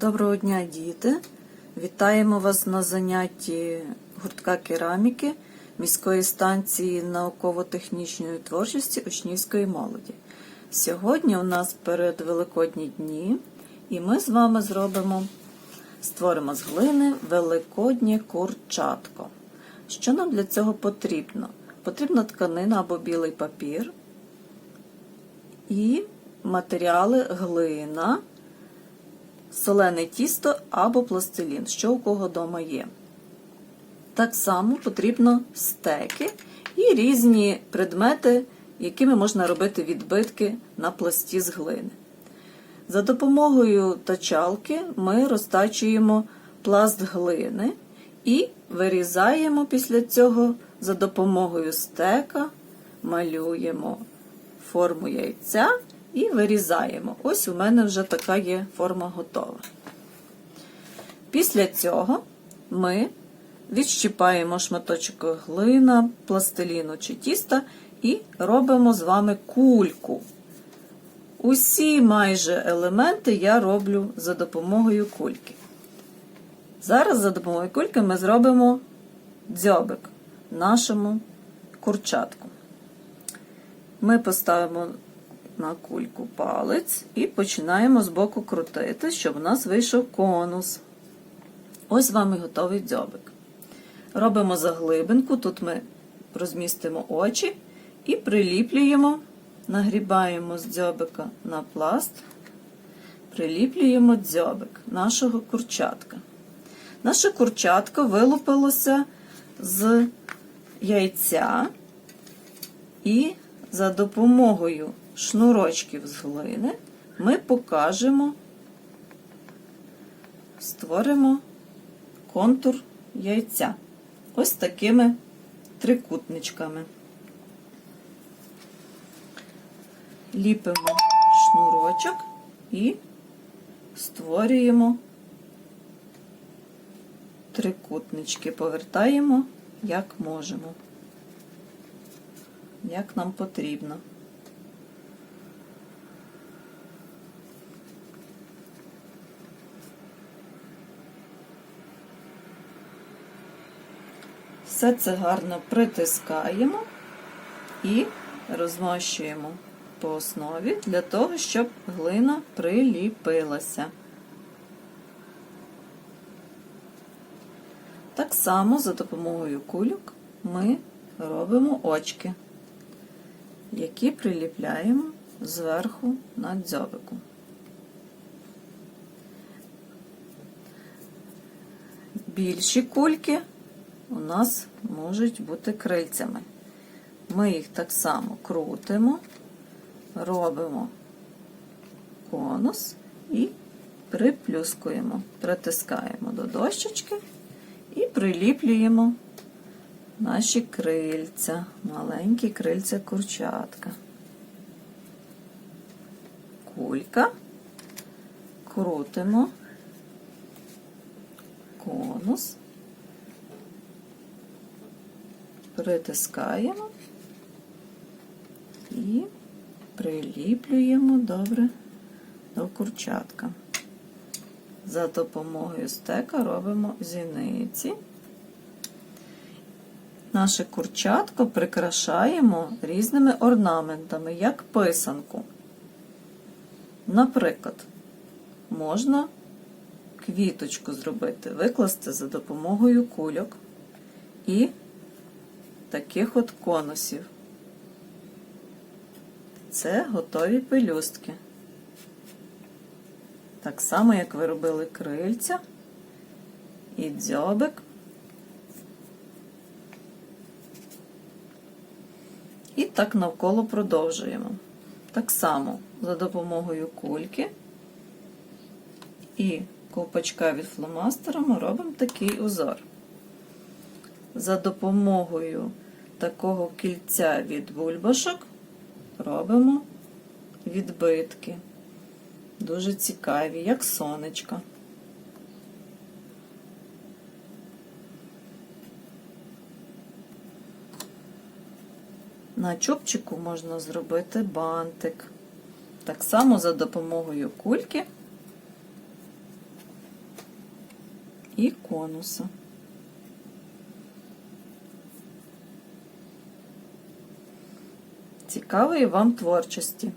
Доброго дня, діти! Вітаємо вас на занятті гуртка кераміки міської станції науково-технічної творчості учнівської молоді. Сьогодні у нас перед Великодні дні, і ми з вами зробимо, створимо з глини великоднє курчатко. Що нам для цього потрібно? Потрібна тканина або білий папір і матеріали глина солене тісто або пластилін, що у кого вдома є. Так само потрібно стеки і різні предмети, якими можна робити відбитки на пласті з глини. За допомогою тачалки ми розтачуємо пласт глини і вирізаємо після цього за допомогою стека, малюємо форму яйця і вирізаємо. Ось у мене вже така є форма готова. Після цього ми відщіпаємо шматочок глина, пластиліну чи тіста і робимо з вами кульку. Усі майже елементи я роблю за допомогою кульки. Зараз за допомогою кульки ми зробимо дзьобик нашому курчатку. Ми поставимо на кульку палець і починаємо з боку крутити, щоб у нас вийшов конус. Ось з вами готовий дзьобик. Робимо заглибинку, тут ми розмістимо очі і приліплюємо, нагрібаємо з дзьобика на пласт, приліплюємо дзьобик нашого курчатка. Наше курчатко вилупилося з яйця і за допомогою шнурочків з глини ми покажемо, створимо контур яйця. Ось такими трикутничками. Ліпимо шнурочок і створюємо трикутнички, повертаємо як можемо, як нам потрібно. Все це гарно притискаємо і розмащуємо по основі для того, щоб глина приліпилася. Так само за допомогою кульок ми робимо очки, які приліпляємо зверху на дзьобику. Більші кульки у нас можуть бути крильцями. Ми їх так само крутимо, робимо конус і приплюскуємо, притискаємо до дощечки і приліплюємо наші крильця, маленькі крильця курчатка. Кулька, крутимо конус. Притискаємо і приліплюємо добре до курчатка. За допомогою стека робимо зіниці. Наше курчатко прикрашаємо різними орнаментами, як писанку. Наприклад, можна квіточку зробити, викласти за допомогою кульок і таких от конусів. Це готові пелюстки. Так само, як ви робили крильця і дзьобик. І так навколо продовжуємо. Так само за допомогою кульки і ковпачка від фломастера ми робимо такий узор за допомогою такого кільця від бульбашок робимо відбитки. Дуже цікаві, як сонечко. На чубчику можна зробити бантик. Так само за допомогою кульки і конуса. Цікавої вам творчості!